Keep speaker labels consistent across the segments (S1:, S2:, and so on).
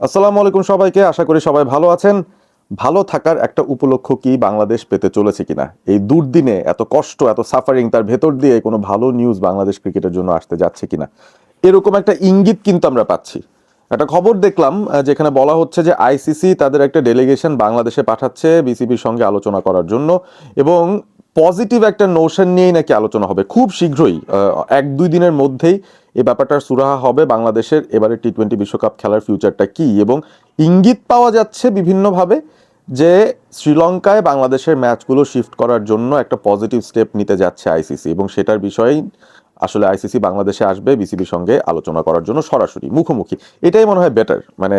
S1: আসসালামু আলাইকুম সবাইকে। আশা করি সবাই ভালো আছেন। ভালো থাকার একটা উপলক্ষ কি বাংলাদেশ পেতে চলেছে কিনা? এই দুর্দিনে এত কষ্ট, এত সাফারিং তার ভেতর দিয়ে কোনো ভালো নিউজ বাংলাদেশ ক্রিকেটের জন্য আসতে যাচ্ছে কিনা? এরকম একটা ইঙ্গিত কিন্তু আমরা পাচ্ছি। একটা খবর দেখলাম যেখানে বলা হচ্ছে যে আইসিসি তাদের একটা ডেলিগেশন বাংলাদেশে পাঠাচ্ছে বিসিবির সঙ্গে আলোচনা করার জন্য এবং পজিটিভ একটা নোশন নিয়েই নাকি আলোচনা হবে খুব শীঘ্রই এক দুই দিনের মধ্যেই। এই ব্যাপারটা সুরাহা হবে বাংলাদেশের এবারে টি টোয়েন্টি বিশ্বকাপ খেলার ফিউচারটা কি? এবং ইঙ্গিত পাওয়া যাচ্ছে বিভিন্নভাবে যে শ্রীলঙ্কায় বাংলাদেশের ম্যাচগুলো শিফট করার জন্য একটা পজিটিভ স্টেপ নিতে যাচ্ছে আইসিসি এবং সেটার বিষয়েই আসলে আইসিসি বাংলাদেশে আসবে বিসিবির সঙ্গে আলোচনা করার জন্য সরাসরি, মুখোমুখি। এটাই মনে হয় বেটার মানে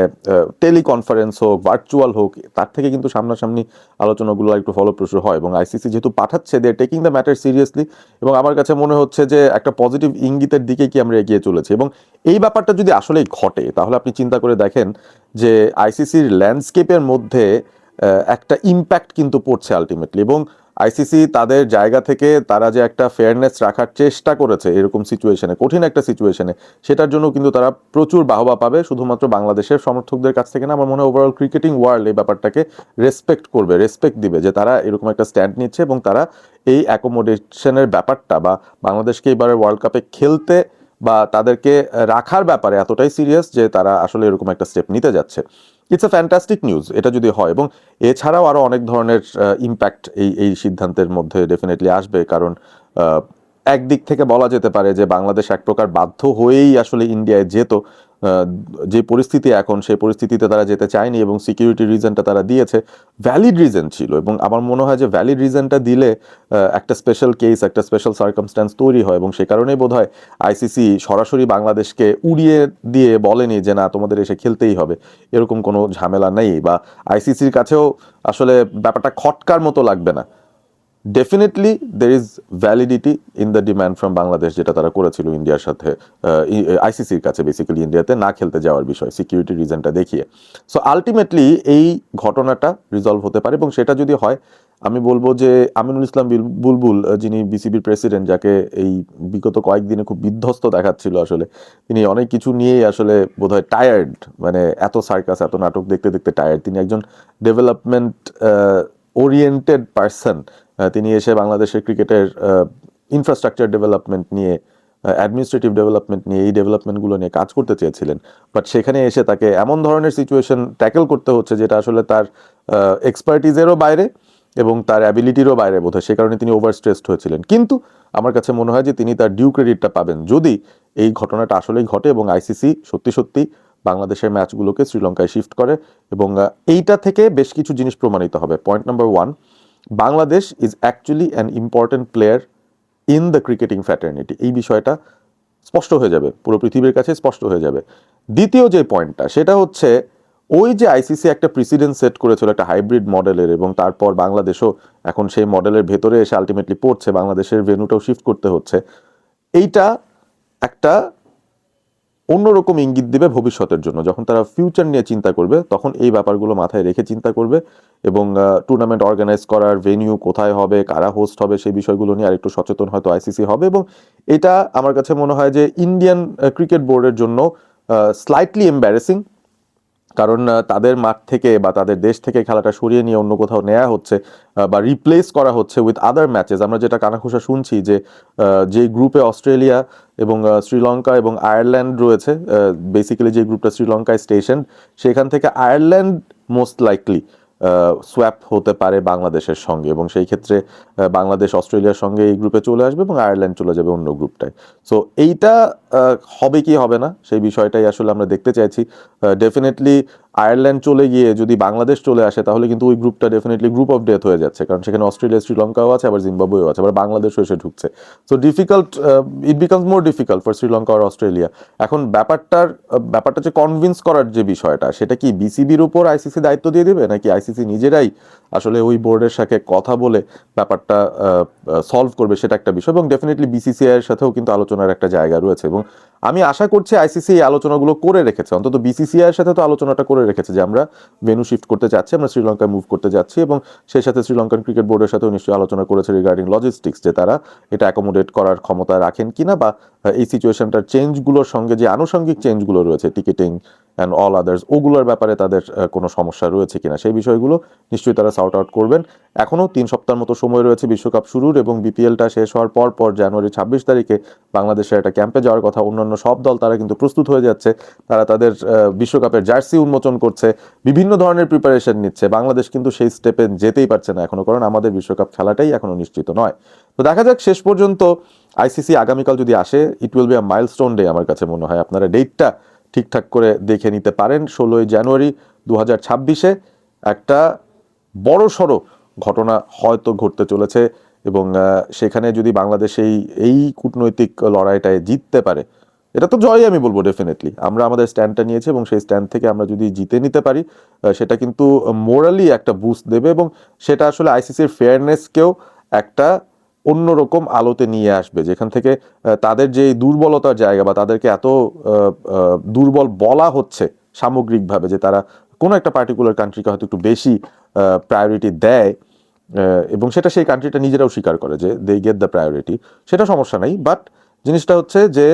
S1: টেলিকনফারেন্স হোক ভার্চুয়াল হোক, তার থেকে কিন্তু সামনাসামনি আলোচনাগুলো একটু ফলপ্রসূ হয় এবং আইসিসি যেহেতু পাঠাচ্ছে they taking the matter seriously এবং আমার কাছে মনে হচ্ছে যে একটা পজিটিভ ইঙ্গিতের দিকে কি আমরা এগিয়ে চলেছি এবং এই ব্যাপারটা যদি আসলেই ঘটে, তাহলে আপনি চিন্তা করে দেখেন যে আইসিসির ল্যান্ডস্কেপের মধ্যে একটা ইম্প্যাক্ট কিন্তু পড়ছে আলটিমেটলি এবং আইসিসি তাদের জায়গা থেকে তারা যে একটা ফেয়ারনেস রাখার চেষ্টা করেছে এরকম সিচুয়েশনে কঠিন একটা সিচুয়েশনে সেটার জন্য কিন্তু তারা প্রচুর বাহবা পাবে, শুধুমাত্র বাংলাদেশের সমর্থকদের কাছ থেকে না, আমার মনে হয় ওভারঅল ক্রিকেটিং ওয়ার্ল্ড এই ব্যাপারটাকে রেসপেক্ট করবে রেসপেক্ট দিবে যে তারা এরকম একটা স্ট্যান্ড নিচ্ছে এবং তারা এই অ্যাকোমোডেশনের ব্যাপারটা বা বাংলাদেশকে এবারে ওয়ার্ল্ড কাপে খেলতে বা তাদেরকে রাখার ব্যাপারে এতটাই সিরিয়াস যে তারা আসলে এরকম একটা স্টেপ নিতে যাচ্ছে। ইটস এ ফ্যান্টাস্টিক নিউজ এটা যদি হয়। এবং এছাড়াও আরও অনেক ধরনের ইম্প্যাক্ট এই এই সিদ্ধান্তের মধ্যে ডেফিনেটলি আসবে। কারণ একদিক থেকে বলা যেতে পারে যে বাংলাদেশ এক প্রকার বাধ্য হয়েই আসলে ইন্ডিয়ায় যেত। যে পরিস্থিতি এখন, সেই পরিস্থিতিতে তারা যেতে চায়নি এবং সিকিউরিটি রিজনটা তারা দিয়েছে ভ্যালিড রিজন ছিল। এবং আমার মনে হয় যে ভ্যালিড রিজনটা দিলে একটা স্পেশাল কেস একটা স্পেশাল সার্কামস্ট্যান্স তৈরি হয় এবং সে কারণেই বোধ হয় আইসিসি সরাসরি বাংলাদেশকে উড়িয়ে দিয়ে বলেনি যে, না, তোমাদের এসে খেলতেই হবে। এরকম কোনো ঝামেলা নেই বা আইসিসির কাছেও আসলে ব্যাপারটা খটকার মতো লাগবে না। Definitely there is validity in the demand from Bangladesh যেটা তারা করেছিল ইন্ডিয়ার সাথে আইসিসির কাছে বেসিক্যালি ইন্ডিয়াতে না খেলতে যাওয়ার বিষয় সিকিউরিটি রিজনটা দেখিয়ে। সো আলটিমেটলি এই ঘটনাটা রিজলভ হতে পারে এবং সেটা যদি হয়, আমি বলব যে আমিনুল ইসলাম বুলবুল যিনি বিসিবির প্রেসিডেন্ট যাকে এই বিগত কয়েকদিনে খুব বিধ্বস্ত দেখাচ্ছিল আসলে, তিনি অনেক কিছু নিয়েই আসলে বোধহয় টায়ার্ড মানে এত সার্কাস এত নাটক দেখতে দেখতে টায়ার্ড তিনি একজন ডেভেলপমেন্ট ওরিয়েন্টেড পার্সন তিনি এসে বাংলাদেশের ক্রিকেটের ইনফ্রাস্ট্রাকচার ডেভেলপমেন্ট নিয়ে অ্যাডমিনিস্ট্রেটিভ ডেভেলপমেন্ট নিয়ে, এই ডেভেলপমেন্টগুলো নিয়ে কাজ করতে চেয়েছিলেন। বাট সেখানে এসে তাকে এমন ধরনের সিচুয়েশন ট্যাকেল করতে হচ্ছে যেটা আসলে তার এক্সপার্টিজেরও বাইরে এবং তার অ্যাবিলিটিরও বাইরে বোধ হয় সে কারণে তিনি ওভার স্ট্রেসড হয়েছিলেন। কিন্তু আমার কাছে মনে হয় যে তিনি তার ডিউ ক্রেডিটটা পাবেন। যদি এই ঘটনাটা আসলেই ঘটে এবং আইসিসি সত্যি সত্যি বাংলাদেশের ম্যাচগুলোকে শ্রীলঙ্কায় শিফট করে এবং এইটা থেকে বেশ কিছু জিনিস প্রমাণিত হবে। Point number one Bangladesh is actually an important player in the cricketing fraternity এই বিষয়টা স্পষ্ট হয়ে যাবে, পুরো পৃথিবীর কাছে স্পষ্ট হয়ে যাবে। দ্বিতীয় যে পয়েন্টটা সেটা হচ্ছে ওই যে আইসিসি একটা প্রেসিডেন্ট সেট করেছিল, একটা হাইব্রিড মডেলের এবং তারপর বাংলাদেশও এখন সেই মডেলের ভেতরে এসে আলটিমেটলি পড়ছে, বাংলাদেশের ভেন্যুটাও শিফট করতে হচ্ছে। এইটা একটা অন্যরকম ইঙ্গিত দেবে ভবিষ্যতের জন্য। যখন তারা ফিউচার নিয়ে চিন্তা করবে, তখন এই ব্যাপারগুলো মাথায় রেখে চিন্তা করবে এবং টুর্নামেন্ট অর্গানাইজ করার ভেনিউ কোথায় হবে, কারা হোস্ট হবে সেই বিষয়গুলো নিয়ে আরেকটু সচেতন হয়তো আইসিসি হবে এবং এটা আমার কাছে মনে হয় যে ইন্ডিয়ান ক্রিকেট বোর্ডের জন্য স্লাইটলি এম্বারেসিং কারণ তাদের মাঠ থেকে বা তাদের দেশ থেকে খেলাটা সরিয়ে নিয়ে অন্য কোথাও নেওয়া হচ্ছে বা রিপ্লেস করা হচ্ছে উইথ আদার ম্যাচেস আমরা যেটা কানাখুশা শুনছি যে যে গ্রুপে অস্ট্রেলিয়া এবং শ্রীলঙ্কা এবং আয়ারল্যান্ড রয়েছে বেসিক্যালি যে গ্রুপটা শ্রীলঙ্কায় স্টেশন সেখান থেকে আয়ারল্যান্ড মোস্ট লাইকলি সোয়াপ হতে পারে বাংলাদেশের সঙ্গে এবং সেই ক্ষেত্রে বাংলাদেশ, অস্ট্রেলিয়ার সঙ্গে এই গ্রুপে চলে আসবে এবং আয়ারল্যান্ড চলে যাবে অন্য গ্রুপটায় সো এইটা হবে কি হবে না, সেই বিষয়টাই আসলে আমরা দেখতে চাইছি। ডেফিনেটলি আয়ারল্যান্ড চলে গিয়ে যদি বাংলাদেশ চলে আসে, তাহলে কিন্তু ওই গ্রুপটা ডেফিনেটলি গ্রুপ অফ ডেথ হয়ে যাচ্ছে। কারণ সেখানে অস্ট্রেলিয়া, শ্রীলঙ্কাও আছে, আবার জিম্বাবুয়েও আছে, আবার বাংলাদেশও এসে ঢুকছে। So difficult it becomes more difficult for Sri Lanka R Australia. এখন ব্যাপারটার ব্যাপারটা যে কনভিন্স করার যে বিষয়টা, সেটা কি বিসিবির উপর আইসিসি দায়িত্ব দিয়ে দেবে, নাকি আইসিসি নিজেরাই আসলে ওই বোর্ডের সাথে কথা বলে ব্যাপারটা সলভ করবে, সেটা একটা বিষয়। এবং ডেফিনেটলি বিসিসিআই এর সাথেও কিন্তু আলোচনার একটা জায়গা রয়েছে। এবং আমি আশা করছি আইসিসি এই আলোচনাগুলো করে রেখেছে। অন্তত বিসিসিআই এর সাথে তো আলোচনাটা করে রেখেছে যে আমরা ভেনু শিফট করতে চাচ্ছি, আমরা শ্রীলঙ্কায় মুভ করতে যাচ্ছি এবং সেই সাথে শ্রীলঙ্কান ক্রিকেট বোর্ডের সাথেও নিশ্চয়ই আলোচনা করেছে রিগার্ডিং লজিস্টিক্স যে তারা এটা অ্যাকোমোডেট করার ক্ষমতা রাখেন কিনা বা এই সিচুয়েশনটার চেঞ্জগুলোর সঙ্গে যে আনুষঙ্গিক চেঞ্জগুলো রয়েছে টিকিটিং অ্যান্ড অল আদার্স ওগুলোর ব্যাপারে তাদের কোনো সমস্যা রয়েছে কিনা, সেই বিষয়গুলো নিশ্চয়ই তারা সার্ট আউট করবেন। এখনও তিন সপ্তাহের মতো সময় রয়েছে বিশ্বকাপ শুরুর এবং বিপিএলটা শেষ হওয়ার পর পর জানুয়ারি ছাব্বিশ তারিখে বাংলাদেশের একটা ক্যাম্পে যাওয়ার কথা, অন্যান্য সব দল তারা কিন্তু প্রস্তুত হয়ে যাচ্ছে। তারা তাদের বিশ্বকাপের জার্সি উন্মোচন করছে, বিভিন্ন ধরনের প্রিপারেশন নিচ্ছে। বাংলাদেশ কিন্তু সেই স্টেপে যেতেই পারছে না এখনও কারণ আমাদের বিশ্বকাপ খেলাটাই এখনও নিশ্চিত নয়। তো দেখা যাক, শেষ পর্যন্ত আইসিসি আগামীকাল যদি আসে it will be a milestone day আমার কাছে মনে হয়। আপনারা ডেটটা ঠিকঠাক করে দেখে নিতে পারেন। ষোলোই জানুয়ারি দু হাজার ছাব্বিশে একটা বড় সড়ো ঘটনা হয়তো ঘটতে চলেছে এবং সেখানে যদি বাংলাদেশ এই এই কূটনৈতিক লড়াইটায় জিততে পারে, এটা তো জয়ই আমি বলব ডেফিনেটলি আমরা আমাদের স্ট্যান্ডটা নিয়েছি এবং সেই স্ট্যান্ড থেকে আমরা যদি জিতে নিতে পারি সেটা কিন্তু মোরালি একটা বুস্ট দেবে এবং সেটা আসলে আইসিসির ফেয়ারনেসকেও একটা অন্যরকম আলোতে নিয়ে আসবে, যেখান থেকে তাদের যে দুর্বলতার জায়গা বা তাদেরকে এত দুর্বল বলা হচ্ছে সামগ্রিকভাবে যে তারা কোনো একটা পার্টিকুলার কান্ট্রিকে হয়তো একটু বেশি প্রায়োরিটি দেয় এবং সেটা সেই কান্ট্রিটা নিজেরাও স্বীকার করে যে দে গেট দ্য প্রায়োরিটি সেটা সমস্যা নেই বাট জিনিসটা হচ্ছে যে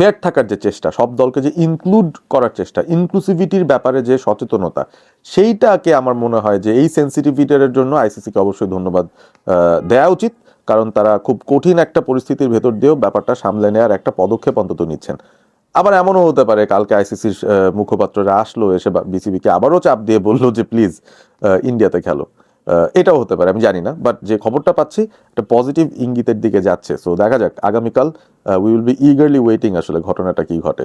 S1: ফেয়ার থাকার যে চেষ্টা, সব দলকে যে ইনক্লুড করার চেষ্টা ইনক্লুসিভিটির ব্যাপারে যে সচেতনতা, সেইটাকে আমার মনে হয় যে এই সেন্সিটিভিটির জন্য আইসিসিকে অবশ্যই ধন্যবাদ দেওয়া উচিত। কারণ তারা খুব কঠিন একটা পরিস্থিতির ভেতর দিয়েও ব্যাপারটা সামলে নেওয়ার একটা পদক্ষেপ অন্তত নিচ্ছেন। আবার এমনও হতে পারে, কালকে আইসিসির মুখপাত্ররা আসলো, এসে বিসিবিকে আবারও চাপ দিয়ে বলল যে, প্লিজ ইন্ডিয়াতে খেলো। এটাও হতে পারে, আমি জানি না বাট যে খবরটা পাচ্ছি, একটা পজিটিভ ইঙ্গিতের দিকে যাচ্ছে। সো দেখা যাক, আগামীকাল we will be eagerly waiting আসলে ঘটনাটা কি ঘটে।